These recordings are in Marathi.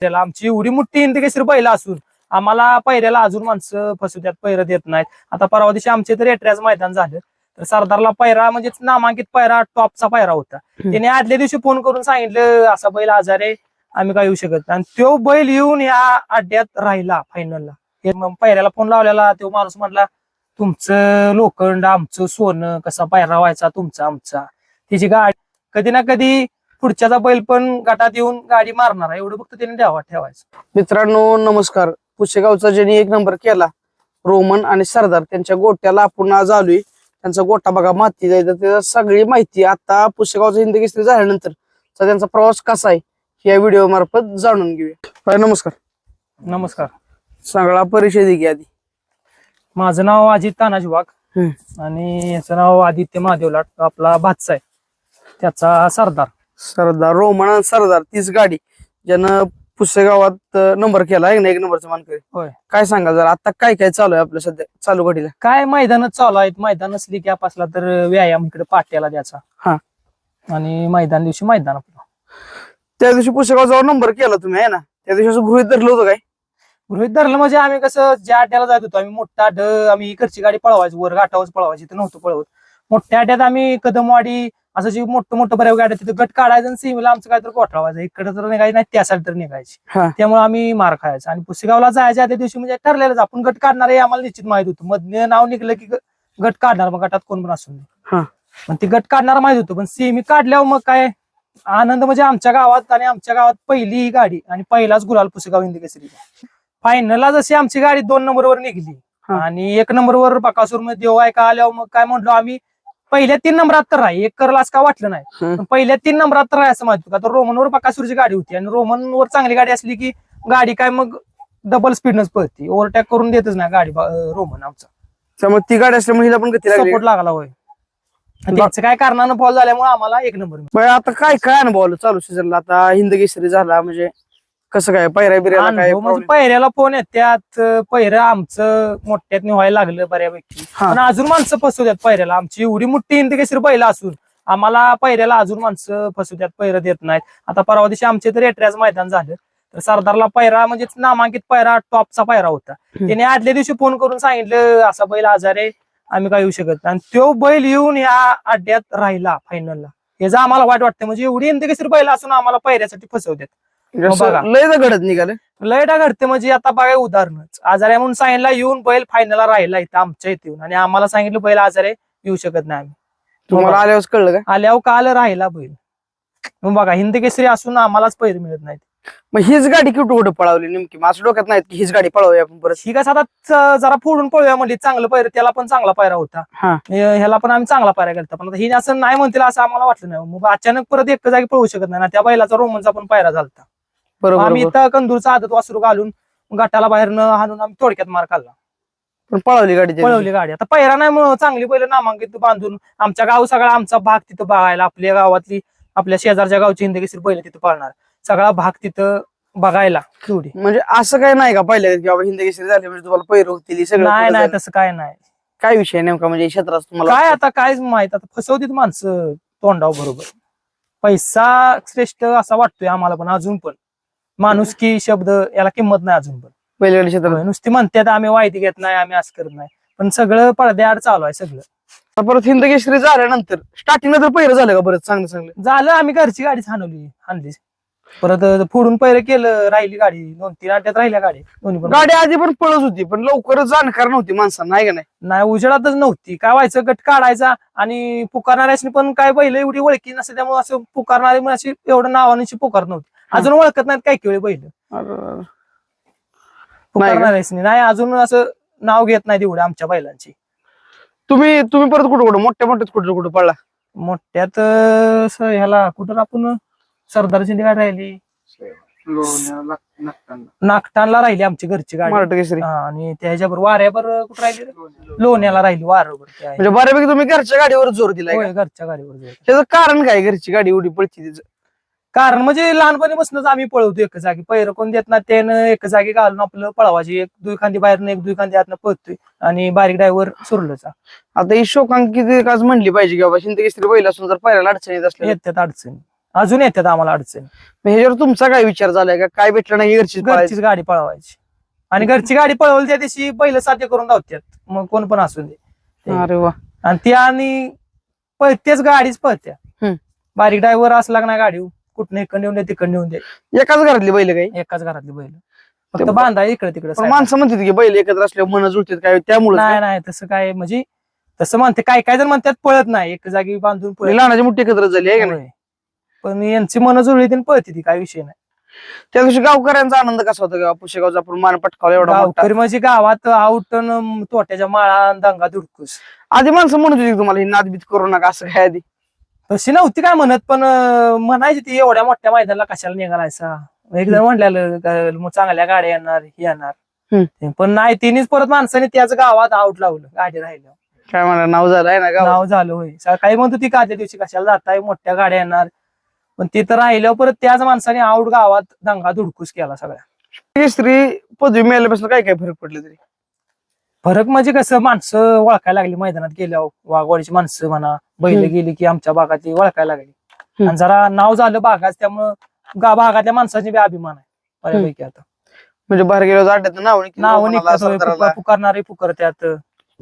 त्याला आमची एवढी मोठी हिंदी केसरी बैला असून आम्हाला पैऱ्याला अजून माणसं फसवत्यात पैर देत नाहीत. आता परवा दिवशी आमचे तर एट्र्याच मैदान झालं. तर सरदारला पैरा म्हणजे नामांकित पैरा टॉपचा पैरा होता. त्याने आदल्या दिवशी फोन करून सांगितलं असा बैल आजार आहे आम्ही काय येऊ शकत नाही. आणि तो बैल येऊन या अड्ड्यात राहिला फायनलला पैऱ्याला फोन लावलेला तो माणूस म्हटला तुमचं लोखंड आमचं सोनं कसा पायरा व्हायचा तुमचा आमचा. त्याची गाडी कधी ना कधी पुढच्याचा बैल पण गटात येऊन गाडी मारणार आहे. एवढं फक्त त्याने द्यावा ठेवायचं. मित्रांनो नमस्कार. पुशेगावचा ज्यांनी एक नंबर केला रोमन आणि सरदार त्यांच्या गोट्याला आपण आज आलोय. त्यांचा गोटा बघा माती जायचं त्याचा सगळी माहिती आता पुशेगावचा हिंदी केसरी झाल्यानंतर. त्यांचा प्रवास कसा आहे या व्हिडिओ मार्फत जाणून घेऊया. नमस्कार. नमस्कार. सगळा परिचय घ्या आधी. माझं नाव अजित तानाजी वाघ. आणि याचं नाव आदित्य महादेव लाट आपला भातचा आहे. त्याचा सरदार. सरदार रोमन सरदार तीच गाडी. ज्यानं पुसेगावात नंबर केला आहे ना एक नंबरचा मानकरी. होय. काय सांगा जरा? आता काय काय चालू आहे आपल्या सध्या? चालू घडीला. काय मैदानच चालू आहेत. मैदान असली की असला तर व्यायाम इकडे पाट्याला द्यायचा. हा. आणि मैदान दिवशी मैदान आपलं. त्या दिवशी पुसेगाव जाऊन नंबर केला तुम्ही आहे ना? त्या दिवशी असं गृहित धरलं होतं काय? गृहित धरलं म्हणजे आम्ही कसं ज्या अड्ड्याला जात होतो आम्ही मोठा अड्ड आम्ही इकडची गाडी पळवायची वर घाटावरच पळवायची तर नव्हतं पळवत. मोठ्या अड्ड्यात आम्ही कदमवाडी असं जे मोठं मोठं बऱ्या गाड्या तिथं गट काढायचं आणि सीमेला आमचं काहीतरी कोठरावायचं इकडे तर निघायचं नाही त्या साईड तर निघायची. त्यामुळे आम्ही मार खायचा. आणि पुसेगावला जायच्या आदल्या दिवशी म्हणजे ठरलेलंच आपण गट काढणार हे आम्हाला निश्चित माहीत होतं. मधनं नाव निघलं की गट काढणार मग गटात कोण पण असून. पण ते गट काढणार माहीत होतं पण सीमी काढल्यावर मग काय? आनंद म्हणजे आमच्या गावात आणि आमच्या गावात पहिली ही गाडी आणि पहिलाच गुलाल पुसेगाव हिंदी केसरी. फायनलला जशी आमची गाडी दोन नंबरवर निघली. आणि एक नंबरवर बकासूरमध्ये देव आहे का आल्यावर मग काय म्हणलो आम्ही पहिल्या तीन नंबरात तर राही एक करला असं का वाटलं नाही. पण पहिल्या तीन नंबरात तर राहायचं माहीत होतं. का तर रोमनवर बकासूरची गाडी होती. आणि रोमनवर चांगली गाडी असली की गाडी काय मग डबल स्पीडनच पळती. ओव्हरटॅक करून देतच नाही गाडी रोमन आमचा. त्यामुळे ती गाडी असल्यामुळे हिला पण गती लागली. सपोर्ट लागला होय. त्यांचं काय कारणानं फॉल झाल्यामुळे आम्हाला एक नंबर मिळाला. बरं, आता काय काय अनुभव चालू सीझनला आता हिंद केसरी झाला म्हणजे कसं काय बिऱ्याला काय अनुभव म्हणजे problem? पहिऱ्याला फोन येत्यात पहिरं आमचं मोठ्यात व्हायला लागलं बऱ्यापैकी. हा. पण अजून माणसं फसवत्यात पहिऱ्याला आमची एवढी मोठी केसरी पहिला असून आम्हाला पहिऱ्याला अजून माणसं फसवत्यात पैरं देत नाहीत. आता परवा दिवशी आमचे तर एट्र्याच मैदान झालं. तर सरदारला पैरा म्हणजे नामांकित पैरा टॉपचा पैरा होता. हम्म. त्याने आदल्या दिवशी फोन करून सांगितलं असा बैल आजार आहे आम्ही काय येऊ शकत नाही. आणि तो बैल येऊन या अड्ड्यात राहिला फायनलला याचं आम्हाला वाईट वाटतं म्हणजे एवढी हिंदी केसरी बैल असून आम्हाला पैऱ्यासाठी फसवतात लय तर घडत निघालं. लयडा घडते म्हणजे आता बघा उदाहरणच. आजार म्हणून सांगितलं येऊन बैल फायनलला राहिला इथं आमच्या इथे येऊन. आणि आम्हाला सांगितलं बैल आजार येऊ शकत नाही आम्ही. तुम्हाला. आल्यावर कळलं काय आल्यावर काल राहिला बैल. मग बघा हिंद केसरी असून आम्हालाच पैर मिळत नाहीत. मग हीच गाडी कुठं कुठं पळवली नेमकी? माझ्या डोक्यात नाही की हीच गाडी पळवूया आपण परत. ही कसं आता जरा फोडून पळूया म्हणजे चांगलं पैर त्याला पण चांगला पायरा होता. ह्याला पण आम्ही चांगला पायरा केला पण आता ही असं नाही म्हणतील असं आम्हाला वाटलं नाही. मग अचानक परत एक जागी पळवू शकत नाही. ना त्या बैलाचा रोमनचा पण पायरा झालता. बरोबर आम्ही बरोबर. इथं कंदूरचा आदत वासरू घालून गटाला बाहेर न हाणून आम्ही थोडक्यात मार खाल्ला. पण पळवली गाडी पळवली गाडी. आता पहिला नाही मग चांगली पहिलं नामांकित बांधून आमच्या गाव सगळा आमचा भाग तिथं बघायला आपल्या गावातली आपल्या शेजारच्या गावची हिंदकेसरी पहिलं तिथं पाळणार. सगळा भाग तिथं बघायला. तेवढी दिवशी. म्हणजे असं काय नाही का पहिल्या की बाबा हिंद केसरी झाली म्हणजे तुम्हाला पैर होतील सगळं नाही नाही. तसं काय नाही. काय विषय नेमका म्हणजे क्षेत्रात तुम्हाला? काय आता काय माहीत. आता फसवतीत माणसं तोंडाव बरोबर. पैसा श्रेष्ठ असा वाटतोय आम्हाला पण अजून पण. माणुसकी शब्द याला किंमत नाही अजून पण. क्षेत्रात. होय, नुसती म्हणतात आम्ही वाईट घेत नाही आम्ही असं करत नाही. पण सगळं पडद्याआड चालू आहे सगळं. परत हिंद केसरी झाल्यानंतर स्टार्टिंग नंतर पहिलं झालं का बरं चांगलं चांगलं? झालं आम्ही घरची गाडी हाणवली आणली परत फोडून पहिलं केलं राहिली गाडी. दोन तीन आठ्यात राहिल्या गाडी. दोन्ही पण. गाडी आधी पण पळत होती पण लवकरच जाणकार नव्हती माणसांना नाही का नाही? नाही उजेडातच नव्हती. काय व्हायचं गट काढायचा आणि पुकारणाऱ्याशी पण काय बैल एवढी ओळखी नसते त्यामुळे असं पुकारणारी अशी एवढं नावानिशी पुकारत नव्हती. अजून ओळखत नाहीत काय केवळ बैल. पुकारणाऱ्याशी नाही अजून असं नाव घेत नाही एवढं आमच्या बैलांची. तुम्ही तुम्ही परत कुठं कुठं? मोठ्या मोठ्यात कुठं कुठं पळला? मोठ्यात ह्याला कुठं आपण सरदारची गाडी राहिली. नागटानला राहिली आमची घरची गाडी. आणि त्याच्याबरोबर वाऱ्यावर कुठं राहिली? लोण्याला राहिली वाऱ्यावर. म्हणजे बऱ्यापैकी तुम्ही घरच्या गाडीवर जोर? होय, घरच्या गाडीवर. त्याचं कारण काय? घरची गाडी एवढी पळती तिचं कारण म्हणजे लहानपणीपासूनच आम्ही पळवतो एक जागी. पैर कोण देत ना त्यानं एक जागी घालून आपलं पळवायची. एक दुई खांदी बाहेरनं एक दुई खांदी आतनं पळतोय. आणि बारीक ड्रायव्हर सुरलचा आता ही शोकांकित आज म्हणली पाहिजे की बाबा हिंद केसरी बैल असून जर पायऱ्याला अडचण येत असल्या येतात अडचणी. अजून येतात आम्हाला अडचण. मग ह्याच्यावर तुमचा काय विचार झालाय का? काय भेटलं नाही घरची घरचीच गाडी पळवायची. आणि घरची गाडी पळवली त्या दिवशी बैल साध्य करून धावतात मग कोण पण असू दे. अरे वा. आणि ती आणि पळतेच गाडीच पळत्या. बारीक ड्रायव्हर असला का नाही गाडी कुठं इकडे येऊन तिकडे येऊन दे. एकाच घरातली बैल काही? एकाच घरातली बैल. ते फक्त बांधा इकडे तिकडे पण माणसं म्हणतात की बैल एकत्र असल्यावर मन जुळतात काय? त्यामुळे नाही नाही तसं काय म्हणजे तसं म्हणते काय काय जण म्हणतात पळत नाही. एक जागी बांधून पळत लहानाची मोठी एकत्र झाली आहे का नाही? होय. पण यांची मन जुळली ती पळते ती काय विषय नाही. त्या दिवशी गावकऱ्यांचा आनंद कसा होता का पुशेगावचा आपण मान पटकावला एवढा मोठा. गावकरी म्हणजे गावात आउट तोट्याच्या माळा दंगा दुडकूस आधी माणसं म्हणत होती तुम्हाला ही नादबीत करू नका असं काय आधी? तशी नव्हती काय म्हणत पण अं, म्हणायची ती एवढ्या मोठ्या मैदानाला कशाला निघालायचा? एक जण म्हणलेलं का मग चांगल्या गाड्या येणार हे येणार. हम्म. पण नाही तिनेच परत माणसाने त्याच गावात आउट लावलं गाडी राहिल्या काय म्हणा नाव झालं आहे ना गाव नाव झालं होय. सकाळी म्हणत होती का त्या दिवशी कशाला जाताय? मोठ्या गाड्या येणार. पण तिथं राहिल्यावर परत त्याच माणसाने आउट गावात दंगा धुडकूस केला सगळ्या. स्त्री पदवी मिळाल्यापासून काय काय फरक पडले तरी? फरक म्हणजे कसं माणसं ओळखायला लागली मैदानात गेल्यावर वाघवाडीची माणसं म्हणा बैल हम्म. गेली की आमच्या भागातली ओळखायला लागली. हम्म. आणि जरा नाव झालं भागात त्यामुळं गा भागातल्या माणसाची बी अभिमान आहे बऱ्यापैकी आता. म्हणजे बाहेर गेलो नाव नाव कोणाला निघतात होय. पुकार- पुकारणारे पुकारत्यात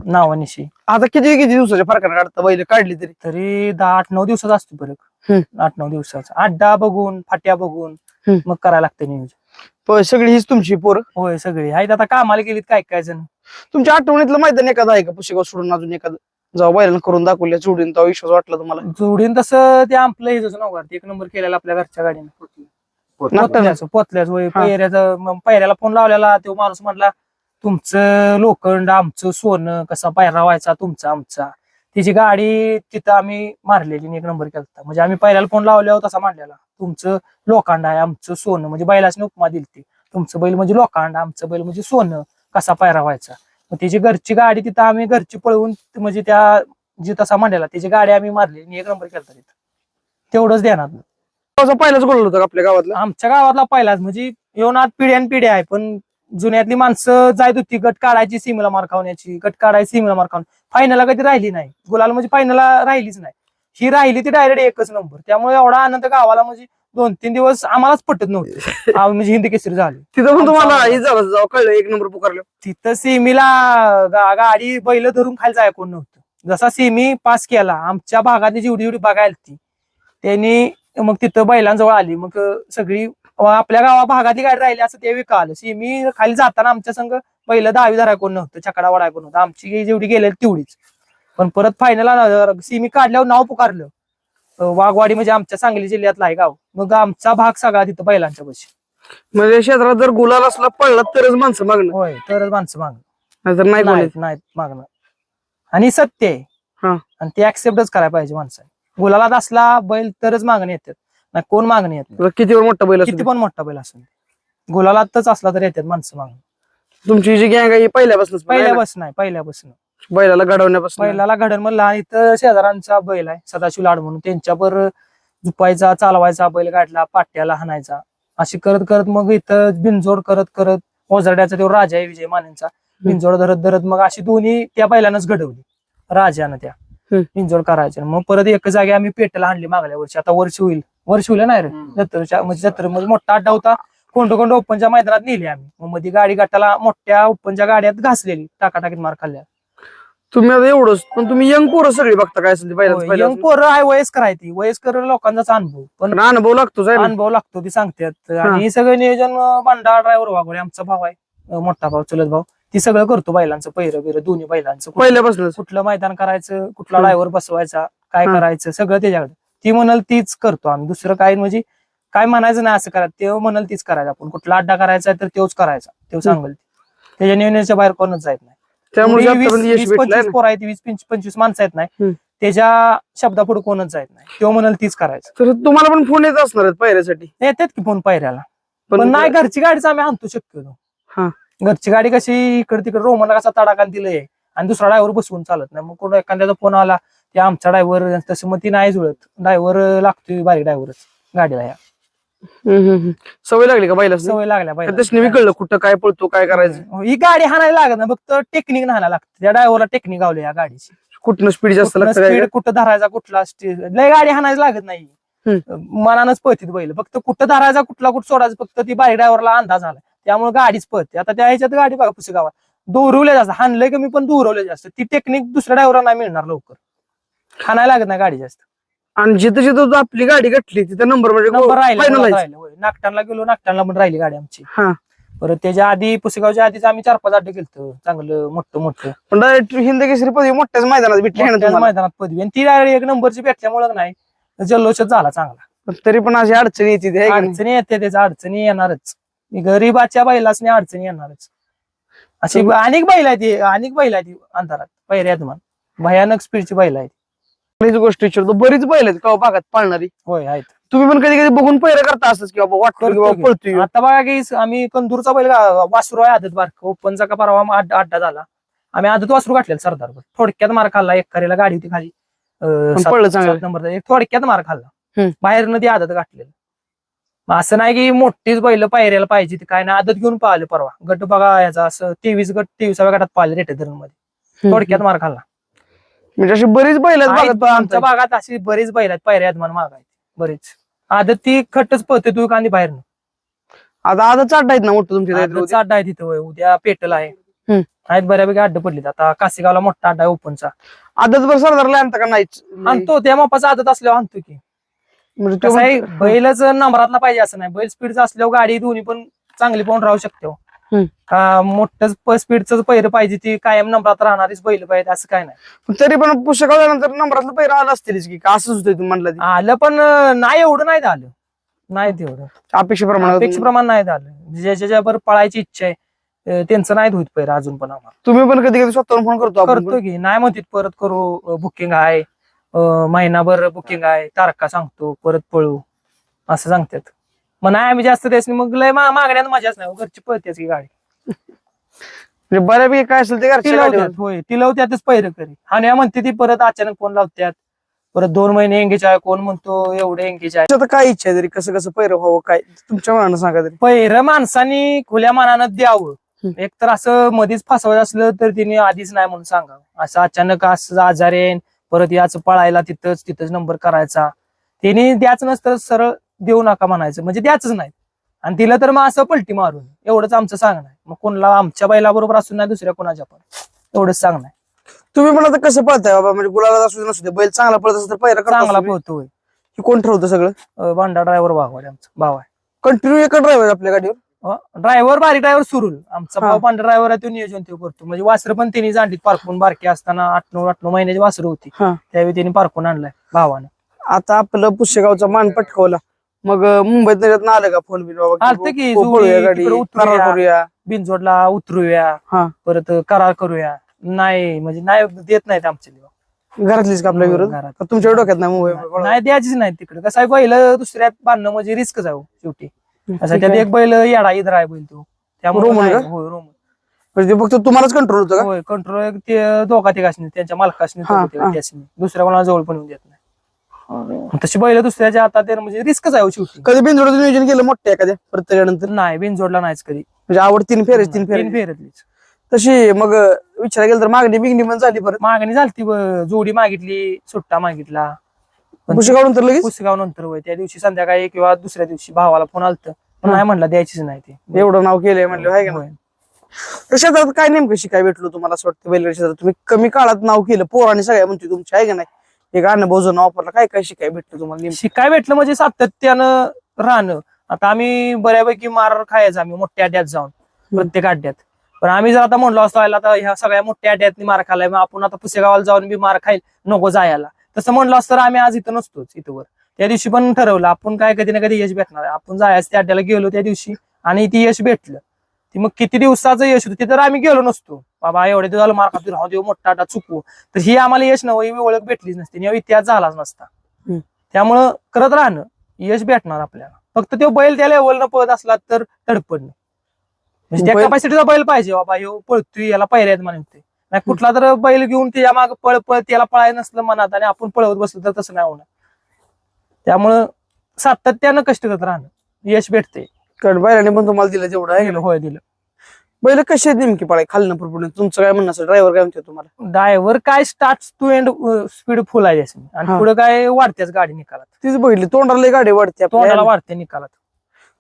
नावानिशी. आता किती किती दिवसाच्या फरकाने काढता बैल काढली तरी? तरी दहा आठ नऊ दिवसाचा असतो फरक. हम्म. आठ नऊ दिवसाचा. अड्डा बघून फाट्या बघून हम्म. मग करायला लागतं नियोजन. प- सगळी हीच तुमची पोरं? होय सगळे. आहेत आता कामाला गेलीत काय काय जण. तुमच्या आठवणीतलं मैदान एखादं आहे का? पुशेगाव सोडून अजून एखादं? जाऊ बैलांना करून दाखवल्या जोडीन तेव्हा विश्वास वाटला तुम्हाला? जोडीन तसं ते आपलं हे जसं नव्हतं एक नंबर केलेला आपल्या घरच्या गाडीने. पोतल्याचं पोतल्याच हा. फोन लावलेला तो माणूस म्हटला तुमचं लोखंड आमचं सोनं कसा पायरा व्हायचा? तुमचा आमचा. तिची गाडी तिथं आम्ही मारलेली आणि एक नंबर केला म्हणजे आम्ही पहिल्याला फोन लावल्यावर तसा मांडलेला तुमचं लोखंड आहे आमचं सोनं. म्हणजे बैलाची उपमा दिली तुमचं बैल म्हणजे लोखंड आमचं बैल म्हणजे सोनं. कसा पायरा व्हायचा? मग तिची घरची गाडी तिथं आम्ही घरची पळवून म्हणजे त्या जी तसा मांडलेला तिची गाडी आम्ही मारली आणि एक नंबर केला तिथं. तेवढंच देणार पहिलाच गोल होता का आपल्या गावातला? आमच्या गावातला पहिलाच म्हणजे येऊन आज पिढ्यान पिढ्या आहे पण जुन्यातली माणसं जायत होती गट काढायची सीमेला मार खावण्याची गट काढायची सीमेला मार खाऊन फायनलला कधी राहिली नाही. गुलाल म्हणजे फायनलला राहिलीच नाही. ही राहिली ती डायरेक्ट एकच नंबर त्यामुळे एवढा आनंद गावाला म्हणजे दोन तीन दिवस आम्हालाच पटत नव्हते. आ, म्हणजे हिंदी केसरी झाली. तिथं पण तुम्हाला हे झालं जाऊ कळलं एक नंबर पुकारलं तिथं सीमीला गा- गाडी बैल धरून खाली जाय कोण नव्हतं. जसा सीमी पास केला आमच्या भागातली जेवढी जेवढी बघायला ती त्यांनी मग तिथं बैलांजवळ आली. मग सगळी अं, आपल्या गावा भागातली गाडी राहिली असं ते कळालं सीमी खाली जाताना आमच्या संघ बैल दहावी धराय कोण नव्हतं चकडा वडाय कोण नव्हतं. आमची जेवढी गेलेली तेवढीच. पण परत फायनल सीमी काढल्यावर नाव पुकारलं. वाघवाडी म्हणजे आमच्या सांगली जिल्ह्यातला आहे गाव. मग आमचा भाग सगळा तिथं बैलांच्या बशी म्हणजे क्षेत्रात जर गुलाल असला पडला तरच माणसं मागणं. होय तरच माणसं माग नाहीतर नाही कोणी नाहीत नाहीत मागणं. आणि सत्य आहे. हा. आणि ते ऍक्सेप्टच करायला पाहिजे माणसाने. गुलालात असला बैल तरच मागणी येतात. नाही कोण मागणी येत नाही. किती वर मोठा बैल किती असतो पण मोठा बैल असून गुलालातच असला तर येतात माणसं मागणी. तुमची जी गँग आहे ही पहिल्यापासून पहिल्यापासून नाही पहिल्यापासून. बैलाला घडवण्यापासून. बैलाला घडण म्हणलं आणि इथं शेजारांचा बैल आहे सदाशिव लाड म्हणून. त्यांच्यावर झुपायचा चालवायचा बैल गाठला पाट्याला हाणायचा. अशी करत करत मग इथं बिनजोड करत करत ओझरड्याचा तो राजा आहे विजय मानेंचा. बिनजोड धरत धरत मग अशी दोन्ही त्या बैलानंच घडवली. राजानं त्या. बिनजोड करायच्या. मग परत एक जागी आम्ही पेटला आणली मागल्या वर्षी. आता वर्ष होईल. वर्ष होईल नाही रे? जत्रेच्या म्हणजे जत्रेमध्ये मोठा अड्डा होता. कोंड कोंड ओपनच्या मैदानात नेली आम्ही. मग मध्ये गाडी गाठाला मोठ्या ओपनच्या गाड्यात घासलेली. टाकाटाकीत मार खाल्ल्या तुम्ही आता एवढंच पण तुम्ही यंग पोरं सगळी बघता काय असेल ते पहिल्याच young पोरं आहे वयस्कर आहे ती वयस्कर लोकांचाच अनुभव पण पण अनुभव लागतोच आहे ना अनुभव लागतो ती सांगतात. आणि हे सगळं नियोजन अं, बांडा ड्रायव्हर वागोळे आमचा भाव आहे अं, मोठा भाव चुलत भाव ती सगळं करतो बैलांचं पहिरं बिरं दोन्ही बैलांचं. कुठलं- पहिल्यापासूनच. कुठलं मैदान करायचं कुठला हम्म. ड्रायव्हर बसवायचा काय. करायचं सगळं त्याच्याकडे. ती म्हणाल तीच करतो आम्ही. दुसरं काय म्हणजे काय म्हणायचं नाही असं करा ते म्हणाल तीच करायचं आपण. कुठला अड्डा करायचा आहे तर तेच करायचा. ते सांगेल. त्याच्या नियोजनाच्या बाहेर कोणच जात नाही. त्यामुळे वीस- यश भेटलंय पंचवीस ना. पोरं आहेत वीस पंच- पंचवीस माणसं आहेत नाही. त्याच्या शब्दापुढे कोणच जात नाही. तो म्हणाल तीच करायचं. तर तुम्हाला पण फोन येत असणार आहेत पहिल्यासाठी येतात की फोन पायऱ्याला. पण नाही घरची गाडीच आम्ही आणतो हा. शक्यतो घरची गाडी कशी इकडे तिकडे रोमनला कसा तडाखा दिलंय. आणि दुसरा ड्रायव्हर बसवून चालत नाही. मग कोण एखाद्याचा फोन आला की आमचा ड्रायव्हर तसं मग ती नाही जुळत. ड्रायव्हर लागतोय बारीक ड्रायव्हरच गाडीला या. हम्म, हम्म, हम्म. सवय लागली का बैला सवय लागल्या पाहिजे त्याच्याने कळलं कुठं काय पळतो काय करायचं? ही गाडी हाणायला लागत ना फक्त टेक्निक हाणायला लागतं. त्या ड्रायव्हरला टेक्निक गावली या गाडीची. कुठनं स्पीड जास्त लागतं काय स्पीड कुठं धरायचा कुठला लय गाडी हाणायला लागत नाही. मनानच पळतीत बैल. फक्त कुठं धरायचा कुठला कुठं सोडायचं फक्त ती बाईक ड्रायव्हरला अंदाज आला. त्यामुळे गाडीच पळते. आता त्या ह्याच्यात गाडी बघा पुसेगावात दोरवले जास्त. हाणलंय कमी पण दोरवले जास्त. ती टेक्निक दुसऱ्या ड्रायव्हरला नाही मिळणार लवकर. हाणायला लागत नाही गाडी जास्त. आणि जिथं जिथं तू आपली गाडी घटली तिथं नंबर म्हणजे नंबर राहिला. नागटांना गेलो नागटांना पण राहिली गाडी आमची. परत त्याच्या आधी पुसेगावच्या आधीच आम्ही चार पाच अड्डे गेलतो चांगलं मोठं मोठं. पण डायरेक्ट हिंद केसरी पदवी मोठ्याच मैदानात भेटली. मैदानात पदवी. आणि ती direct एक नंबरची भेटल्यामुळे नाही जल्लोषच झाला चांगला. तरी पण अशी अडचणी येते ते? अडचणी येते त्याच्या अडचणी येणारच. गरीबाच्या बैलाच नाही अडचणी येणारच. अशी अनेक बैल आहेत ही, अनेक बैल आहेत ही अंधारात पहिऱ्यात म्हण. भयानक स्पीडची बैल आहेत. हीच गोष्ट विचारतो. बरीच बैल आहेत का भागात पाळणारी? होय आहेत. तुम्ही पण कधी कधी बघून पैर करता असंच की बाबा वाटतो की करतो बाबा की. पळतोय आता बघा की आम्ही कंदूरचा बैल वासरू आहे आदत बारक. ओपनचा का परवा अड्डा अड्डा झाला. आम्ही आदत वासरू गाठलेला सरदार थोडक्यात मार खाल्ला. एक करेला गाडी होती खाली. पळलं चांगलं. एक थोडक्यात मार खाल्ला. बाहेरनं ती आदत गाठलेलं. असं नाही की मोठीच बैल पायऱ्याला पाहिजे ती काय नाही. आदत घेऊन पाहिले परवा. गट बघा याचा असं तेवीस गट तेविसाव्या गटात पाहिले रेटे धरणमध्ये थोडक्यात मार खाल्ला. म्हणजे अशी बरीच बैल आहेत आहेत आमच्या. भागात अशी बरीच बैल आहेत पायऱ्यात म्हणून माग आहेत. बरीच. आदत ती खट्टच पळते तू कांदी बाहेरनं. आता आता चाट आहेत ना मोठं तुमच्या अड्डा आहे तिथं होय. उद्या पेटल आहे. हम्म. आहेत बऱ्यापैकी अड्डे पडलेत. आता कासेगावला मोठा अड्डा आहे ओपनचा. आदत बरं सरदारला आणता का नाहीच? आणतो त्या मापाचा आदत असल्यावर आणतो की. म्हणजे तो कसं आहे म्हणतो- बैलच नंबरातला पाहिजे असं नाही. बैल स्पीडचा असल्यावर गाडी दोन्ही पण चांगली पाहून राहू शकते हो. का मोठं स्पीडच पहिरं पाहिजे ती कायम नंबरात राहणारीच बैल पाहिजे असं काय नाही. तरी पण पुस्तक नंबरातलं पैर आलं असतीलच की का असंच होतं तुम्ही म्हणलं ते. आलं पण नाही एवढं नाही झालं. नाही तेवढं. अपेक्षेप्रमाणे अपेक्षेप्रमाणे नाही झालं. ज्याच्या ज्यावर पळायची इच्छा आहे त्यांचं नाही होत पहिलं अजून पण आम्हाला. तुम्ही पण कधी कधी स्वतःहून फोन करतो करतो की नाही म्हणतात परत करू बुकिंग आहे. महिनाभर बुकिंग आहे. तारखा सांगतो परत पळू. असं सांगतात. मग नाही आम्ही जास्त त्याच मग लय मा- मागण्यात मजाच नाही घरची पळतेच की गाडी. म्हणजे बऱ्यापैकी काय असेल ते घरच्या ती गाडीवर. लावतात होय. ती लावत्यातच पहिरं करी. आणि म्हणते ती परत अचानक फोन लावत्यात. परत दोन महिने एंगेज आहे कोण म्हणतो एवढे एंगेज आहे. आता काय इच्छा आहे तरी? कसं कसं पैर व्हावं? काय? तुमच्या मनानं सांगा तरी. पहिरं माणसानी खुल्या मनानं द्यावं. हम्म. एक तर असं मध्येच फसवायचं असलं तर तिने आधीच नाही म्हणून सांगावं. असं अचानक असं आजार येईन परत याचं पळायला तिथंच तिथंच नंबर करायचा. तिने द्याच नसतं सरळ देऊ नका म्हणायचं. म्हणजे द्याच नाही. आणि तिला तर मग असं पलटी मारून. एवढंच आमचं सांगणं आहे. मग कोणाला आमच्या बैलाबरोबर असून नाही दुसऱ्या कोणाच्या पण. एवढंच सांगणं आहे. तुम्ही पण आता कसं पळताय बाबा? म्हणजे गुलाला असू दे नसू दे बैल चांगला पळत असेल तर पैरा चांगला पोहतोय की कोण ठरवतं सगळं? बांडा ड्रायव्हर भाव आहे आमचा. भाव आहे. कंटिन्यू एक ड्रायव्हर आपल्या गाडीवर? ड्रायव्हर बारी ड्रायव्हर सुरूल. आमचा हा. भाऊ पांढरा ड्रायव्हर आहे तो नियोजन तो करतो. म्हणजे वासर पण त्यांनी जांडीत पारखून बारकी असताना आठ नऊ आठ नऊ महिन्याची वासर होती. हा. त्यावेळी त्यांनी पारखून आणलाय भावानं. आता आपलं पुष्यगावचा मान पटकावला. मग मुंबईत आलं का फोन बिन बाबा आलतं की, पो- जुळी, पळूया गाडी तिकडं उतरूया. करार करूया बिनजोडला उतरूया हा. परत करार करूया नाही म्हणजे नाही देत नाहीत आमचे देव. घरातलीच का आपल्या विरोध घरात. का तुमच्या डोक्यात नाही मुंबई नाही द्यायचीच नाही तिकडे कसं आहे बैल दुसऱ्यात बांधणं म्हणजे आहे हो, शेवटी असं त्यात. एक बैल येडा इधर आहे बैल तो त्यामुळे रोमन नाही- का? होय रोमन म्हणजे ते फक्त तुम्हालाच कंट्रोल होतं का होय कंट्रोल ते दोघा तिघांनी त्यांच्या मालकाशी हा, हा. दुसऱ्या कोणाला जवळ पण येऊन देत नाही तशी बैल दुसऱ्याच्या हातात आहे, म्हणजे रिस्कच आहे हो शेवटी. कधी बिनजोडचं नियोजन केलं मोठ्या एखाद्या प्रत्येकानंतर? नाही बिनजोडला नाहीच कधी. म्हणजे आवड तीन फेरेच तीन तीन फेरे फेरतलीच तशी मग विचार केलं तर मागणी बिगणी पण झाली परत. मागणी झालती ब- जोडी मागितली सुट्टा मागितला. पण पुष्यगावून तर लगेच? पुस्तकाव नंतर होय. त्या दिवशी संध्याकाळी किंवा दुसऱ्या दिवशी भावाला फोन आलत. पण. नाही म्हणला द्यायचीच नाही ते. एवढं नाव केलंय म्हणलं हाय का शेतात काय नेमकं शिकाय भेटलो तुम्हाला असं वाटतं बैलगाडी क्षेत्रात? तुम्ही कमी काळात नाव केलं पोराने सगळ्या म्हणते तुमच्या आहे का नाही? अनुभव जो नाव वापरला काय काय शिकाय भेटलं तुम्हाला नेमकं? शिकाय भेटलं म्हणजे सातत्यानं राहणं. आता आम्ही बऱ्यापैकी मार खायचं आम्ही मोठ्या अड्ड्यात जाऊन प्रत्येक अड्ड्यात. पण आम्ही जर आता म्हणलो असतो "आयला आता ह्या सगळ्या मोठ्या अड्ड्यात मार खाल्लाय मग आपण आता पुसेगावाला जाऊन बी मार खाईल नको जायला. तसं म्हणलं असतं तर आम्ही आज इथं नसतोच इथवर. त्या दिवशी पण ठरवलं आपण काय कधी ना कधी यश भेटणार आहे. आपण जायचं त्या अड्ड्याला गेलो त्या दिवशी आणि ती यश भेटलं. ती मग किती दिवसाचं यश होतं तिथं आम्ही गेलो नसतो. बाबा एवढे दिवस झालं मार खातो राहू देऊ मोठा अड्डा चुकू तर ही आम्हाला यश ही ओळख भेटलीच नसती आणि इतिहास झालाच नसता. त्यामुळं करत राहणं यश भेटणार आपल्याला. फक्त तो बैल त्या लेवलनं पळत असला तर तडपडणं म्हणजे त्या बैल- कॅपॅसिटीचा बैल पाहिजे बाबा ह्यो पळतोय याला पायऱ्यात म्हणते नाही कुठला तर बैल घेऊन त्याच्या माग पळ पळ त्याला पळायला नसलं मनात आणि आपण पळवत बसलो तर तसं नाही होणार. त्यामुळं सातत्यानं कष्ट करत राहणं यश भेटते कारण बैलाने पण तुम्हाला दिलं जेवढं आहे. होय दिलं. बैल कशी आहेत नेमकी पळाय? खालनं पुढे तुमचं काय म्हणणं असं ड्रायव्हर काय म्हणते तुम्हाला? ड्रायव्हर काय start to end speed full आहे. हा. आणि पुढे काय वाढतेच गाडी निकालात. तीच बघितली. तोंडाला लय गाडी वाढते तोंडाला वाढते निकालात.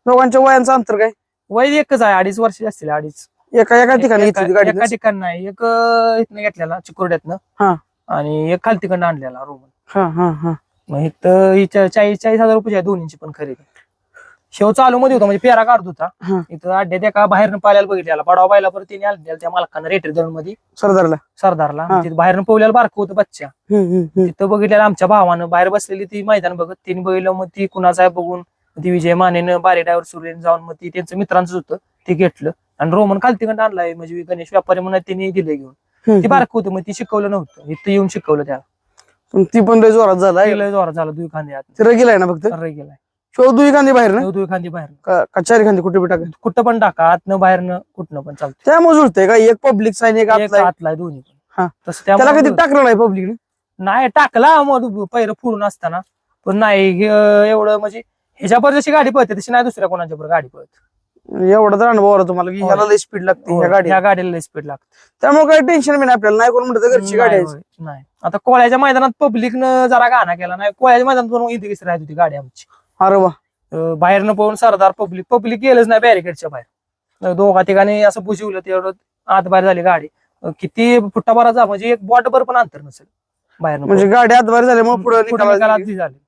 दोघांच्या वयांचं अंतर काय? वय एकच आहे अडीच वर्ष असतील अडीच. एका एका ठिकाणी एका घेतली गाडी एका ठिकाणी नाही एक अं, इथनं घेतलेला चिकुर्ड्यातनं. हा. आणि एक खालतीकडनं आणलेला रोमन. हा हा हा. मग इथं हिच्या चाळीस चाळीस हजार रुपये दोन्हीची पण खरेदी. शेव चालू मध्ये होता म्हणजे पेरा काढत. होता. इथं अड्ड्यात एका बाहेरनं पाल्याला बघितलेला पडावा बायला परत तिने आणलेला त्या मालकानं रेटर दळून मध्ये सरदारला. सरदारला. तिथं बाहेरनं पवल्याला बारकं होतं बच्चा. तिथं बघितलेलं आमच्या भावानं बाहेर बसलेली ती मैदान बघत तिने बघितलं मग ती कुणाचा आहे बघून ती विजय मानेनं बारे डायव्हर सुरेन जाऊन मग ती त्यांचं मित्रांचं होतं ते घेतलं. आणि रोमन खालतीकडे आणलाय म्हणजे गणेश व्यापारी म्हणून तिने दिलं घेऊन. ती बारक होतं मग ती शिकवलं नव्हतं. इथं येऊन शिकवलं त्याला. ती पण लय जोरात झाला. जोरात झाला दुई खांदे आत. ती गेलाय ना फक्त? गेलाय दुई खांदी बाहेर ना? दुई खांदी बाहेर. का का चारी खांदी? कुठे बी टाका. कुठं पण टाका आतनं बाहेरनं कुठनं पण चालतं त्यामुळे जुळतंय का? एक पब्लिक साईन एक एक आतला आहे. आतला आहे दोन्ही हा. पण तसं त्याला त्यामुळे कधी टाकलं नाही पब्लिक नाही टाकला मग पहिलं फोडून असताना. पण नाही हे एवढं म्हणजे ह्याच्यावर जशी गाडी पळते तशी नाही दुसऱ्या कोणाच्या बरोबर गाडी पळत. एवढा तर अनुभव आला तुम्हाला की होय. ह्याला लय स्पीड लागते ह्या गाडी ह्या गाडीला स्पीड लागते. त्यामुळे काही टेन्शन नाही आपल्याला नाही कोण म्हणतं घरची गाडी नाही, आहे. होय, नाही. आता कोळ्याच्या मैदानात पब्लिकनं जरा गाणा केला नाही. कोळ्याच्या मैदानात पण इथे राहत होती गाडी आमची. अरे वा. अं, बाहेरनं पळून सरदार पब्लिक पब्लिक गेलंच नाही बॅरिकेडच्या बाहेर. अं, दोघा ठिकाणी असं बुजवलं तेवढं आत बाहेर झाली गाडी. अं, किती फुटाभराचा म्हणजे एक बॉटभर पण अंतर नसेल बाहेर म्हणजे गाडी आतबाहेर झाल्यामुळे पुढे निकालात झाले.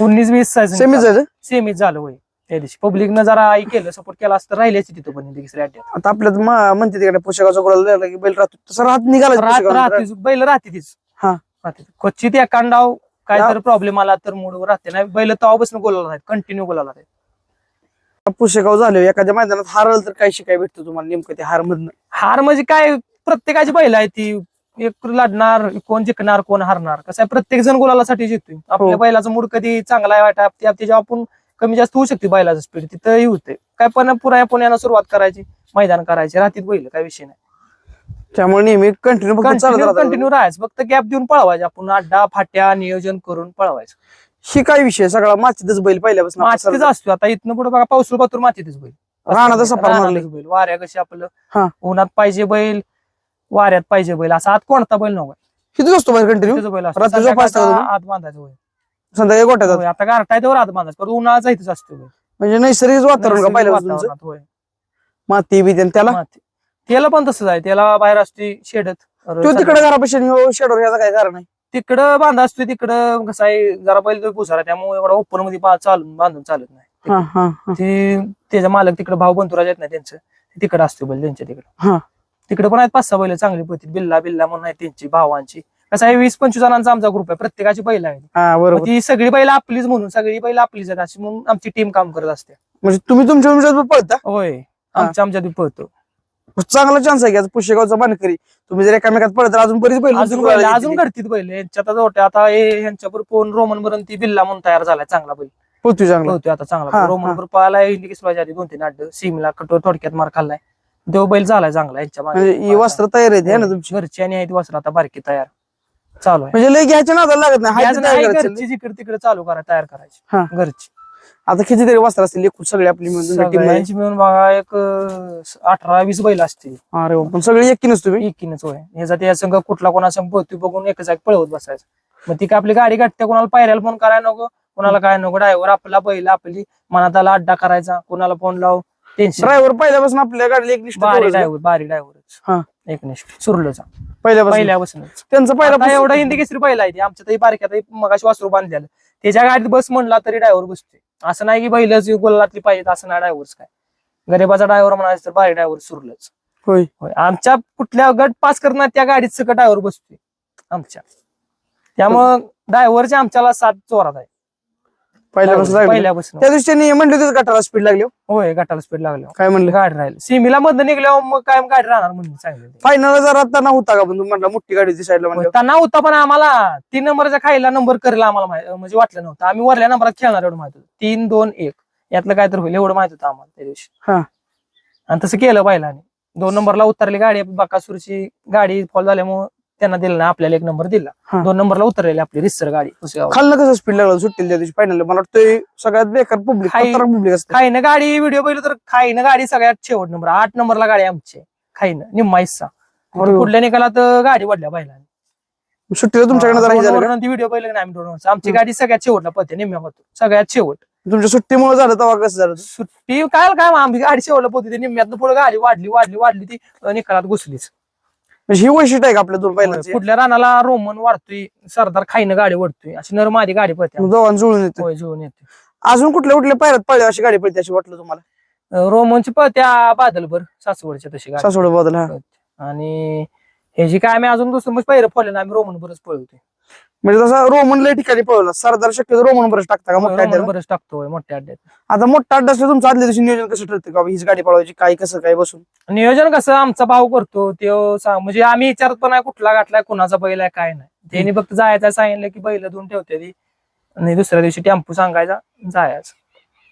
उन्नीस वीस सेमी झालं सेमीच झालं होय. त्या दिवशी पब्लिकनं जरा आई केलं सपोर्ट केला असतं राहिले असते तिथं पण दुसऱ्या अड्ड्यात. आता आपल्यात मा- म्हणते तिकडे पोशाखाचा गोळा की बैल राहतो तसं राहत निघाला रात राहते बैल राहते तीच हा. राहते. क्वचित एखांडाव काय तर प्रॉब्लेम आला तर मूडवर राहते. नाही बैल तवापासून गोलाला आहेत. कंटिन्यू गोलाला आहेत. पुशेगाव झाले एखाद्या मैदानात हारल तर काय शिकाय भेटतं तुम्हाला? नेमकं ते हार मधनं? हार म्हणजे काय? प्रत्येकाची बैल आहे ती. एक लढणार कोण जिंकणार कोण हारणार. कसं आहे? प्रत्येक जण गोलासाठी जिंकतोय आपल्या हो. बैलाचं मूड कधी चांगला आहे वाटा आपण कमी जास्त होऊ शकते बैलाचं स्पीड तिथंही होते काय पण पुन्हा पुण्यानं सुरुवात करायची मैदान करायचे राहतील बैल काय विषय नाही. त्यामुळे नेहमी कंटिन्यू कंटिन्यू राहायचं फक्त गॅप देऊन पळवायचे आपण अड्डा फाट्या नियोजन करून पळवायचं ही काय विषय सगळा मातीतच बैल पहिल्यापासून मातीतच असतो आता इथनं पुढे बघा पावसाळ पातूर मातीतच बैल मारली. रानातच बैल वाऱ्या कशी आपलं हा. उन्हात पाहिजे बैल वाऱ्यात पाहिजे बैल असा आत कोणता बैल नको किती असतो बैल कंटिन्यू बैल असतो. रात्री झोप असतं का संध्याकाळचा तुम्ही? आत बांधायचं बैल संध्याकाळी होय, आता गारठा तेव्हा आत बांधायचं पण उन्हाळा इथंच असतो बैल. म्हणजे नैसर्गिक वातावरण का नैसर्गिक पहिल्यापासून तुमचं? वातावरणात, होय. माती बी त्याला माती. त्याला पण तसंच आहे. त्याला बाहेर असते शेडत. तो तिकडे घरापाशी शेडवर याचा काय कारण आहे? तिकडं बांधा असतो तिकडं कसं आहे जरा बैल तो भुसारा त्यामुळे एवढा ओपनमध्ये चालून बांधून चालत नाही. हा हा हा. ते त्याचा मालक तिकडे भाऊ बंधुराज आहेत ना त्यांचं तिकडे असतो बैल त्यांच्या तिकडे. हा. तिकडे पण आहेत पाच सहा बैल चांगली पळतील बिल्ला बिल्ला म्हणून आहेत त्यांची भावांची. कसं आहे वीस पंचवीस जणांचा आमचा ग्रुप आहे प्रत्येकाची बैल आहे हा बरोबर. ती सगळी बैल आपलीच म्हणून सगळी बैल आपलीच आहेत अशी म्हणून आमची टीम काम करत असते. म्हणजे तुम्ही तुमच्या तुमच्यात पळता? होय. आमच्या आमच्यात बी पळतो. चांगला चान्स आहे की आता पुशेगावचा मानकरी तुम्ही जर एकामेकात पळत तर अजून बरीच बैल अजून बैल अजून घडतीत बैल. यांच्यात आता होते आता हे ह्यांच्यावर कोण रोमन बरं ती बिल्ला म्हणून तयार झालाय चांगला बैल. पळतोय चांगला. होतोय आता हा, चांगला. हा. रोमन बरोबर पळाला हिंदी किसवायच्या आधी दोन तीन अड्ड सीमला कटोर थोडक्यात मार खाल्लाय. देव बैल झालाय चांगला यांच्या मागे. म्हणजे ही वस्त्र तयार आहेत है ना तुमची? घरची आणि आहेत वस्त्र आता बारकी तयार. चालू आहे. म्हणजे लय घ्यायच्या नादाला लागत नाही हाय याच ते नाही तयार करायचं. घरची जिकडे तिकडे चालू करा तयार हा. करायची घरची. आता कितीतरी वस्त्र असतील एकूण सगळे आपली मिळून सगळ्यांची मिळून बघा एक अं, अठरा वीस बैल असतील. अरे वा, पण सगळे एकीनच तुम्ही? एकीनच होय. ह्याचा त्या संघ कुठला कोणा संघ पळतोय बघून एकच एक पळवत बसायचं. मग ती काय आपली गाडी गाठते कोणाला पायऱ्याला फोन करायला नको कोणाला काय नको ड्रायव्हर आपला बैल आपली मनात आला अड्डा करायचा कोणाला फोन लाव टेन्शन ड्रायव्हर पहिल्यापासून आपल्या गाडीला एक बारी? ड्रायव्हर बारी हा. ड्रायव्हर एकनिष्ठ सुरलोचा पहिल्यापासून. पहिल्यापासूनच. त्यांचं पहिला एवढं हिंदी केसरी पहिला आहे ते. आमच्या तरी बारक्यात मगाशी वासरू बांधलेलं. त्याच्या गाडीत बस म्हणला तरी ड्रायव्हर बसतोय. असं नाही की बैलच गोलातली पाहिजे असं नाही ड्रायव्हर काय. गरीबाचा ड्रायव्हर म्हणायचं तर बारी ड्रायव्हर सुरलच. होय. होय आमच्या कुठल्या गट पास करणार त्या गाडीत सगळं ड्रायव्हर बसतोय. आमच्या. त्यामुळं ड्रायव्हरच्या आमच्याला सात चोरात आहे पहिल्यापासून लागलं. पहिल्यापासून. त्या दिवशी त्यांनी म्हणले होते गटाला स्पीड लागली हो. होय गटाला स्पीड लागलं. काय म्हणलं? गाडी राहील. सिमीला मधनं निघल्यावर मग काय गाडी राहणार म्हणून सांगितलं फायनल जर आता नव्हता का पण? म्हटलं मोठी गाडी दिसायला म्हणलं त्यांना होता पण आम्हाला तीन नंबरच्या खायला नंबर करेल आम्हाला म्हणजे वाटलं नव्हतं. आम्ही वरल्या नंबरात खेळणार एवढं माहीत होतं. तीन दोन एक. यातलं काय तर होईल एवढं माहीत होतं आम्हाला त्या दिवशी. हा. आणि तसं केलं बैलाने. दोन नंबरला उतरली गाडी बाकासूरची गाडी फॉल झाल्यामुळं त्यांना दिला नाही आपल्याला एक नंबर दिला. हा. दोन नंबरला उतरलेली आपली रिसर गाडी खाल्लं कसं स्पीड लागलं? सुट्टीला त्या दिवशी फायनल मला वाटतं सगळ्यात बेकार पब्लिक खाई- पब्लिक असते खाईनं गाडी व्हिडिओ बघितलं तर खाईनं गाडी सगळ्यात शेवट नंबर आठ नंबरला गाडी आमची. खाईनं. निम्मा हिस्सा. अरे वा. पुढल्या निकालात गाडी वाढल्या बैलाने. सुट्टीला तुमच्याकडे जरा हे झालं का? व्हिडिओ पाहिलं नाही आम्ही दोन वर्ष आमची हम्म. गाडी सगळ्यात शेवटला पळते निम्म्या होतो सगळ्यात शेवट. तुमच्या सुट्टीमुळे झालं तेव्हा कसं झालं? सुट्टी काय काय मग आम्ही गाडी शेवटला पोहोचली ते निम्म्यातनं पुढे गाडी वाढली वाढली वाढली ती अं, निकालात घुसलीच. म्हणजे ही वैशिष्ट्य आहे का आपल्या दोन बैलांची? पुढल्या रानाला रोमन वाढतोय सरदार खाईनं गाडी वाढतोय अशी नर माझी गाडी पळते. दोघांना जुळून येते. होय जुळून येते. अजून कुठल्या कुठल्या पायऱ्यात पळले अशी गाडी पळते अशी वाटलं तुम्हाला? अं, रोमनची पळत्या बादलभर सासवडच्या तशी गाडी. सासवड बदल हा. आणि हे जी काय आम्ही अजून दुसरं म्हणजे पहिलं पळलं ना आम्ही रोमन बरच पळवतोय म्हणजे तसा रोमन लय ठिकाणी पळवला. सरदार शक्यतो रोमन बरंच टाकता का मोठ्या रोमन अड्ड्याला? बरच टाकतो होय, मोठ्या अड्ड्यात. आता मोठा अड्डा असला तुमचं आदल्या दिवशी नियोजन कसं ठरतं का? हीच गाडी पळवायची काय कसं काय बसून? नियोजन कसं आमचा भाऊ करतो तो सांग म्हणजे आम्ही विचारत पण नाही कुठला गाठलाय कुणाचा बैल आहे काय नाही. त्यांनी फक्त जायचं सांगितलं की बैल दोन ठेवते ती. आणि दुसऱ्या दिवशी टेम्पो सांगायचा जायचं.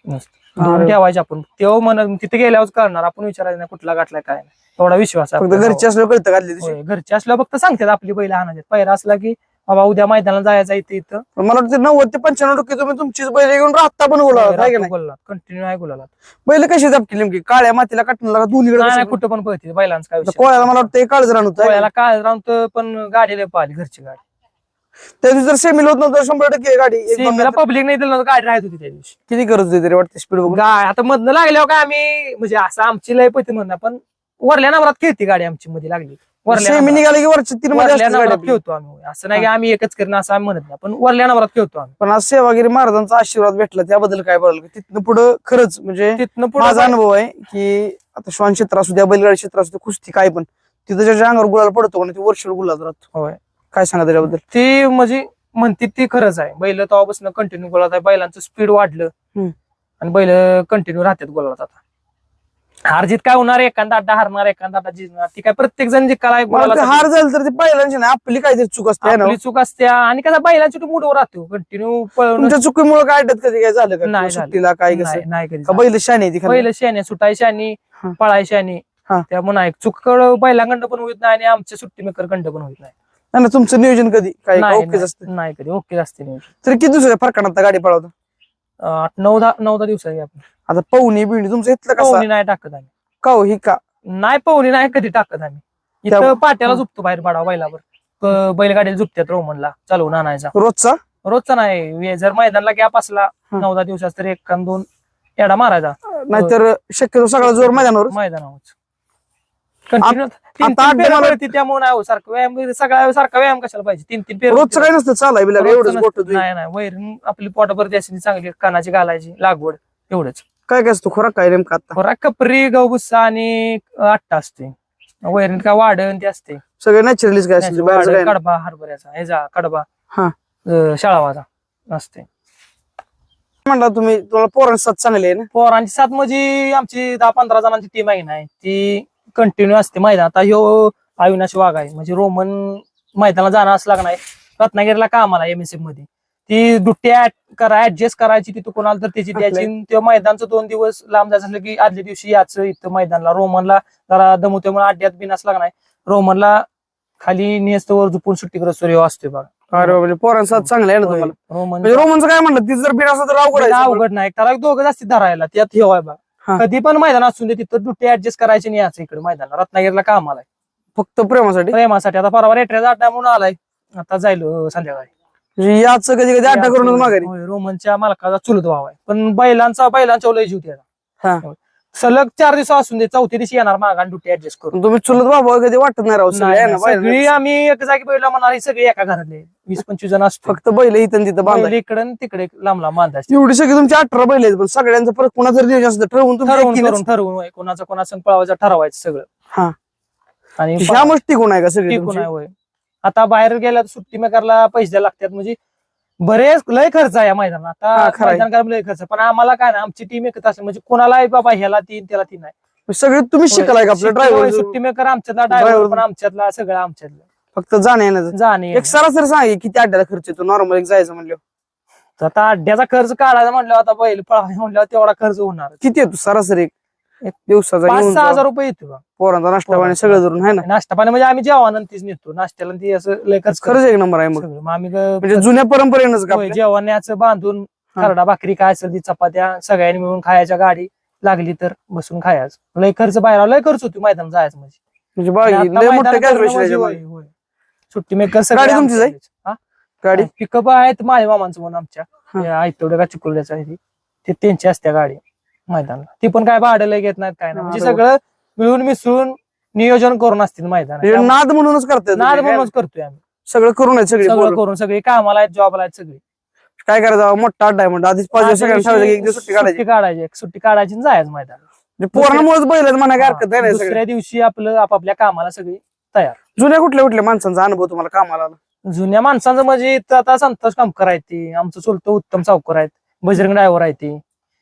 नुसतं. दोन अरे. ठेवायचे आपण. तेव्हा म्हणत तिथे गेल्यावर करणार आपण विचारायचं नाही कुठला गाठलाय काय नाही. एवढा विश्वास आहे फक्त आपल्या घरचे असलं कळतं का आदल्या दिवशी? होय, घरचे असल्यावर फक्त सांगतात आपली बैल आणायचे पहिला असला की बाबा उद्या मैदानाला जायचं इथे इथं. मला वाटतं नव्वद ते पंच्याण्णव टक्के तुम्ही तुमचीच बैल घेऊन राहता पण बोला आहे का नाही? कंटिन्यू आहे गुलाला बैल कशी जपतील नेमकी? काळ्या मातीला काटणार दोन्ही नाही नाही, कुठं पण पळते बैलांचं काय कोळ्याला मला वाटतं राहणार होतं कोळ्याला काय राहून पण गाडीला पाहिली घरची गाडी. त्या दिवशी जर सेमील होत नव्हतं शंभर टक्के गाडी पब्लिक नाही दिलं गाडी राहत होती त्या दिवशी. किती करत होती तरी वाटतं स्पीड गाय आता मधनं लागल्यावर काय आम्ही म्हणजे असं आमची लय पती म्हणणार पण वरल्या नंबरात खेळती गाडी आमची मध्ये लागली. सेमी निघाले की वरच्या तीन मध्ये. खेळतो आम्ही. असं नाही की आम्ही एकच करणं असं आम्ही म्हणत नाही. पण वरल्या नंबरात खेळतो आम्ही. पण आज सेवागिरी महाराजांचा आशीर्वाद भेटला त्याबद्दल काय बोलाल? तिथनं पुढं खरंच म्हणजे तिथनं माझा पुढे अनुभव आहे की आता श्वान क्षेत्र असू द्या बैलगाडी क्षेत्र असू द्या कुस्ती काय पण तिथं ज्याच्या अंगावर गुलाल पडतो आणि ती वर्षभर गुलाल राहतो. होय. काय सांगा त्याच्याबद्दल? ती म्हणजे म्हणते ती खरंच आहे. बैल तेव्हापासून कंटिन्यू गोलात आहे बैलांचं स्पीड वाढलं. आणि बैल कंटिन्यू राहतात गोलात आता. हारजीत काय होणार एखादा अड्डा हारणार एखादा अड्डा जिंकणार ती काय प्रत्येक जण गोलाला वाटतं हार झालं तर ती बैलांची नाही आपली काहीतरी चूक असते ना? आपली चूक असते. आणि कसा बैलांची तू मूडवर राहतो. कंटिन्यू तुमच्या चुकीमुळे काय अड्ड्यात कधी काय झालं का? नाही. सुट्टीला काय कसं? नाही कधी बैल शाने? बैल शाने सुटाय शानी. पळाय शानी. त्यामुळे नाही चूक बैलांकडं पण होत नाही आणि आमच्या सुट्टी मेकर कंड पण होत नाही. ना तुमचं नियोजन कधी? काय नाही, ओकेच नाही, असतं नाही कधी. ओके असते नियोजन. तरी किती दिवसाच्या फरकानं आता गाडी पळवता? आठ नऊ दहा नऊ दहा दिवसाची आपण आता पवनी बिवणी तुमचं इथलं कसं? पवनी नाही टाकत आम्ही. का हो ही का? नाही पवनी नाही कधी टाकत आम्ही. त्या- इथं पाट्याला झुपतो बाहेर पाडा बैलावर. क- बैलगाडीला झुपत्यात रोमनला चालवून आणायचा. रोजचा? रोजचा नाही वे- जर मैदानला गॅप असला हा. नऊ दहा दिवसात तर एक दोन एडा मारायचा. नाहीतर शक्यतो सगळा जोर मैदानावर मैदानावर कंटिन्यू तीन आता तीन त्यामुळे नाही हो, सारखं व्यायाम सगळा सारखा व्यायाम कशाला पाहिजे? तीन तीन फेऱ्या रोजचं काय नसतं चालाय बिला रोजचं एवढंच नसतं. गोट नाही नाही वैरण आपली पोटाभरती असेल चांगली कानाची घालायची लागवड एवढंच. काय काय असतो? खोराक काय नेमका आता? खोराक कपरी गवबुस्सा आणि आट्टा असते वैरण का वाढण ते असते सगळं नॅचरलीच काय असेल बाहेरचं काय वाढण, नाही. कडबा हरभऱ्याचा ह्याचा कडबा. हा. अं, शाळावाचा असते म्हणला तुम्ही तुम्हाला पोरांची साथ चांगली आहे ना? पोरांची सात म्हणजे आमची दहा पंधरा जणांची टीम आहे ना ती कंटिन्यू असते मैदान. आता ह्यो अविनाश वाघ आहे. म्हणजे रोमन मैदानाला जाणं असं लागणार रत्नागिरीला कामाला एम एस एफमध्ये. ती दुट्टी करा ऍडजस्ट करायची तिथं कोणाला तर त्याची द्यायची तेव्हा मैदानचं दोन दिवस लांब जायचं असलं की आदल्या दिवशी याचं इथं मैदानला. रोमनला जरा दमवत्यामुळे अड्ड्यात बिनास लागणार रोमनला खाली नियस्तवर झुपून सुट्टी करत सूर्य असतोय बघा. अरे म्हणजे पोरांची चांगली आहे ना होय, तुम्हाला? रोमन म्हणजे रोमनचं काय म्हणलं ती जर बिन असं तर अवघड. अवघड नाही. त्याला दोघं जास्ती धरायला. त्यात हे होय बा हा. कधी पण मैदान असून दे तिथं दुट्टी ऍडजस्ट करायची नाही याचं इकडे मैदान रत्नागिरीला काम आलाय. फक्त प्रेमासाठी? प्रेमासाठी. आता परवा रेट्रेचा अड्डा म्हणून आलाय. आता जाईल अं, संध्याकाळी. म्हणजे याच कधी कधी अड्डा करूनच माघारी. होय, रोमनच्या मालकाचा चुलत भाव आहे. पण बैलांचा बैलांच्या लय जीव त्याचा. हा. होय. सलग चार दिवस असून दे चौथ्या दिवशी येणार मागा आणि दुट्टी ऍडजस्ट करून. तुम्ही चुलत बाबा कधी वाटत नाही राहू सगळे आहे ना. आम्ही एक जागी बैला म्हणणार ही सगळी एका घरातले. वीस पंचवीस जण असतो फक्त बैल इथं तिथं बांधा इकडे तिकडे लांब लांब बांधायचे. एवढी सगळी तुमची अठरा बैल आहेत पण सगळ्यांचं परत कोणाचं नियोजन असतं. ठरवून तुम्ही ठरवून एकटीनेच- करून ठरवून होय, कोणाचा कोणाचा पळवायचं ठरवायचं सगळं. हा. आणि ह्या मग टिकून आहे का सगळी टिकून तुमची? आहे होय. आता बाहेर गेल्या तर सुट्टी मेकरला पैसे द्यायला लागतात म्हणजे बरेच लय खर्च आहे या हा, आता खरं आहे. मैदान करायला लय खर्च पण आम्हाला काय ना आमची टीम एकच असते. म्हणजे कोणाला बाबा ह्याला तीन त्याला तीन आहे सगळे तुम्ही शिकलाय का आपलं? ड्रायव्हर सुट्टी मेकर आमच्यातला ड्रायव्हर driver. पण आमच्यातला सगळं आमच्यातलं. फक्त जाणे येण्याचं जाणे एक सरासरी सांग किती अड्ड्याला खर्च येतो? नॉर्मल एक जायचं म्हणलं तर आता अड्ड्याचा खर्च काढायचा म्हणलं आता बैल पळायला म्हणल्यावर तेवढा खर्च होणार. किती येतो सरासरी एक? दिवसाचा पाच येऊन सहा जा. हजार रुपये येतो बा. पोरांचा नाश्ता पाणी. सगळं धरून आहे ना नाश्ता पाणी म्हणजे आम्ही जेवण तीच नेतो नाश्त्याला ती असं लय खर्च खरंच एक नंबर आहे मग सगळं. मग आम्ही ग- म्हणजे जुन्या परंपरेनंच का होय, आपल्या? बांधून. खरडा भाकरी काय असेल ती चपात्या सगळ्यांनी मिळून खायच्या गाडी लागली तर बसून खायचं लय खर्च बाहेर लय खर्च होती मैदान जायचं म्हणजे म्हणजे आणि बाई आता लय मोठं मैदानात कॅल्क्युलेशन करणं आहे होय, होय. सुट्टी मेकर गाडी तुमचीच आहे? गाडी पिकअप आहेत माझ्या मामांचं म्हणून आमच्या हा. आयतवड्या का चिकुल्याचं आहे ती. ते त्यांची असते गाडी मैदानाला. ती पण काय भाडं लय घेत नाहीत काय नाही. म्हणजे. सगळं मिळून मिसळून नियोजन करून असतील मैदान नाद म्हणूनच करतात नाद म्हणूनच करतोय आम्ही. सगळं करून आहेत सगळे सगळं पोरं. करून सगळे कामाला आहेत जॉबला आहेत सगळे. काय करायचं मोठा अड्डा आहे म्हणतो आधीच पाच दिवस सगळ्यांना ठेवायचं की एक दिवस सुट्टी काढायची सुट्टी काढायची. एक सुट्टी काढायची आणि जायचं मैदान म्हणजे पोरांमुळेच बैल म्हणा काय हरकत नाही सगळे. दुसऱ्या दिवशी आपलं आपापल्या कामाला सगळी जुन्या जुन्या कुठल्या कुठल्या माणसांचा अनुभव तुम्हाला कामाला आला? जुन्या माणसांचं म्हणजे इथं आता संतोष कामकर आहेत ते आमचं चुलतं उत्तम सावकर आहेत बजरंग ड्रायव्हर आहे ते.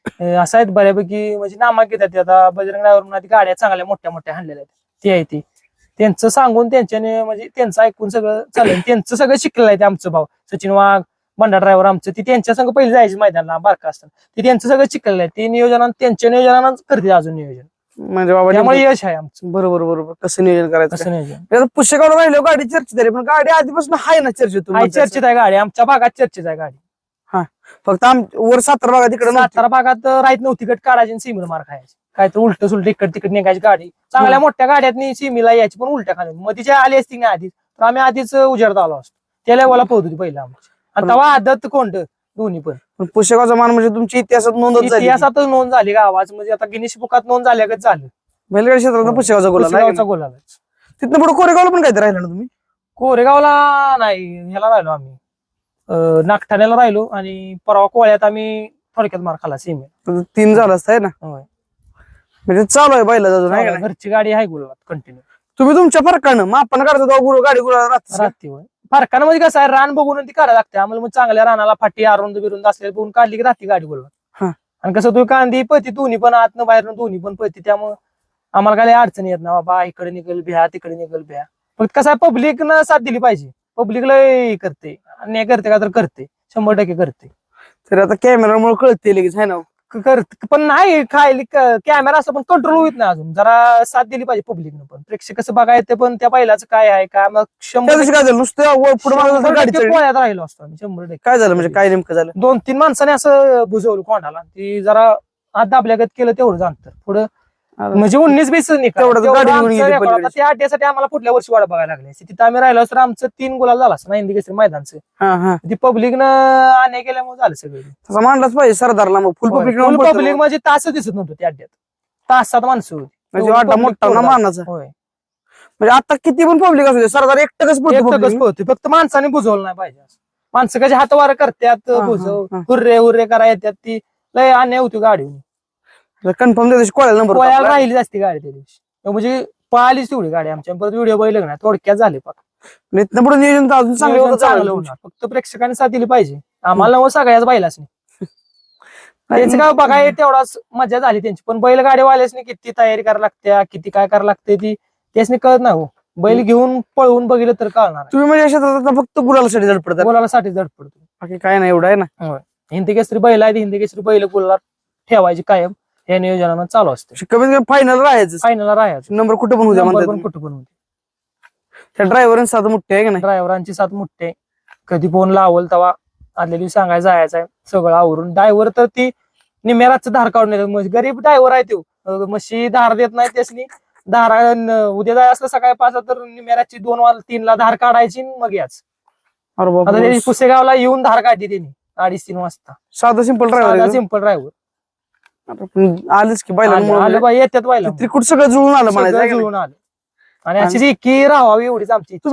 असं आहेत बऱ्यापैकी म्हणजे नामांकित आहेत आता बजरंग म्हणून गाड्या चांगल्या मोठ्या मोठ्या हाणलेल्या आहेत. ते आहे ते. त्यांचं सांगून त्यांच्याने म्हणजे त्यांचं ऐकून सगळं चालेल. त्यांचं सगळं शिकलेलं आहे ते आमचं भाऊ. सचिन वाघ बंडा ड्रायव्हर आमचं. ती त्यांच्या संग पहिले जायचे मैदानाला बारका असताना. ते त्यांचं सगळं शिकलेलं आहे. ते नियोजनानं त्यांच्या नियोजनानं करते अजून नियोजन. म्हणजे बाबा त्यामुळे यश आहे आमचं. बरोबर बरोबर. कसं नियोजन करायचं? कसं नियोजन? पुस्तकावर राहिलो गाडी चर्चेत आहे पण गाडी आधीपासून आहे ना चर्चेत चर्चेत आहे गाडी. आमच्या भागात चर्चेत आहे गाडी. फक्त आम वर सातारा भागात तिकडे. सातारा भागात राहत नव्हती तिकट काढायची सिमीला मार खायची. काय तर उलट सुलट इकड तिकड निघायची गाडी. चांगल्या. मोठ्या गाड्यातनी सिमीला यायची पण उलट्या खाली. मग तिच्या आली असती नाही आधीच तर आम्ही आधीच उजेडत आलो असतो. त्या लेवला पोहत होती पहिला आमची. आणि तेव्हा आदत कोंड दोन्ही पण. पुस्तकाचा मान म्हणजे तुमची इतिहासात नोंदच झाली इतिहासातच नोंद झाली गावाच म्हणजे आता गिनीश बुकात नोंद झाल्यागत झालं. बैलगाडी क्षेत्रात पुस्तकाचा गोला गोलाला तिथनं पुढे कोरेगावला पण काहीतरी राहिलं ना तुम्ही? कोरेगावला नाही ह्याला राहिलो आम्ही. नागठाण्याला राहिलो आणि परवा कोळ्यात आम्ही थोडक्यात मार खाला सिमी तीन झालं असतं है ना? होय. म्हणजे चालू आहे बैला अजून आहे का नाही? घरची गाडी आहे गुलाबात कंटिन्यू तुम्ही तुमच्या फरकानं मग आपण काढतो तेव्हा गुरु गाडी गुरु राहते राहते होय. फरकानं म्हणजे कसं आहे रान बघून ती काढायला लागते. आम्हाला मग चांगल्या रानाला फाटी अरुंद बिरुंद असलेली बघून काढली की राहते गाडी हा. बोलवा आणि कसं तू कांदी पळती दोन्ही पण आतनं बाहेरनं दोन्ही पण पळती त्यामुळे आम्हाला काय लय अडचण येत ना बाबा इकडे निघल भ्या तिकडे निघल भ्या. फक्त कसं आहे पब्लिक न साथ दिली पाहिजे. पब्लिक लय करते. अन्याय करते का तर करते. शंभर टक्के करते. तर आता कॅमेरामुळे कळते लगेच है ना क- करत पण नाही खायली कॅमेरा असं पण कंट्रोल होत नाही अजून. जरा साथ दिली पाहिजे पब्लिकनं पण. प्रेक्षक कसं बघा येते पण त्या बैलाचं काय आहे काय मग त्या शंभर दिवशी काय झालं नुसतं वर पुढे मागे शंभर गाडी टक्के चढली. पोळ्यात राहिलो असतो आम्ही शंभर टक्के. काय झालं म्हणजे काय नेमकं झालं? दोन तीन माणसाने असं बुजवलं कोणाला. ती जरा हात दाबल्यागत केलं तेवढं अंतर पुढं म्हणजे उन्नीस बीस. तेवढं गाडी गेली पलीकडे. त्या अड्ड्यासाठी आम्हाला पुढल्या वर्षी वाट बघायला लागली. असती. तिथं आम्ही राहिलो तर आमचं तीन गुलाल झाला असतं ना हिंदी केसरी मैदानचं. हा हा. ती पब्लिकनं केल्यामुळे झालं सगळं. तसा मांडलाच पाहिजे सरदारला मग. फुल पब्लिक पब्लिक म्हणजे तास दिसत नव्हतं त्या अड्ड्यात तासात माणसं होती. म्हणजे एवढं public मोठा ना तेवढं. मानाचा. होय. म्हणजे आता किती पण पब्लिक असू दे सरदार एकटकच पळतोय फक्त माणसाने बुजवलं नाही पाहिजे असं. माणसं कशी हात वार करतात हा, बुजव हा. हुर्रे हुर्रे करा येतात ती. लय अन्याय होती गाडी कन्फर्म त्या दिवशी कोळ्याला नंबर पोयाला राहिली जास्ती गाडी त्या दिवशी. म्हणजे पळालीच तेवढी गाडी आमच्या परत व्हिडिओ बघिले ना थोडक्यात झाले पाक इथनं पुढे नियोजन तर अजून चांगलं नियोजन होतं चांगलं चांगलं. होणार. फक्त प्रेक्षकांनी साथ दिली पाहिजे. आम्हाला नवं सगळ्याच बैलाच त्यांचं काय बघाय तेवढाच मजा झाली त्यांची. पण बैलगाडीवाल्याच किती तयारी करायला लागत्या किती काय करायला लागते ती त्याच कळत नाही हो. बैल घेऊन पळवून बघितलं तर कळणार तुम्ही म्हणजे अशा आता फक्त गुलालासाठी धडपडतात बोलायला साठी जड पडतो बाकी काय नाही एवढं आहे ना. हिंदी केसरी बैल आहे हिंदी केसरी बैल गुलाला ठेवायची कायम. हे नियोजनानं चालू असते कमीत कमी फायनल राहायचं. फायनल राहायचं. नंबर कुठे पण नंबर पण कुठं पण होते त्या ड्रायव्हर साधं मोठे आहे का नाही? ड्रायव्हरांची साथ मोठे कधी फोन लावल तेव्हा आदल्या दिवशी सांगायला जायचं आहे. सगळं आवरून. ड्रायव्हर तर ती निमेराच धार काढून येतात गरीब ड्रायव्हर आहे तो. म्हशी धार देत नाही त्यासनी. धार उद्या जाय असलं सकाळी पाच तर निमेराची दोन वाज तीनला धार काढायची मग याच. पुसेगावला येऊन धार काढली त्यांनी. अडीच तीन वाजता. साधं सिंपल ड्रायव्हर सिंपल ड्रायव्हर आलेच की आलं बाई येतात बायला त्रिकुट सगळं जुळून आलं म्हणायचं आहे का नाही? जुळून आलं आणि अशी जी की राहावी एवढीच आमची इच्छा.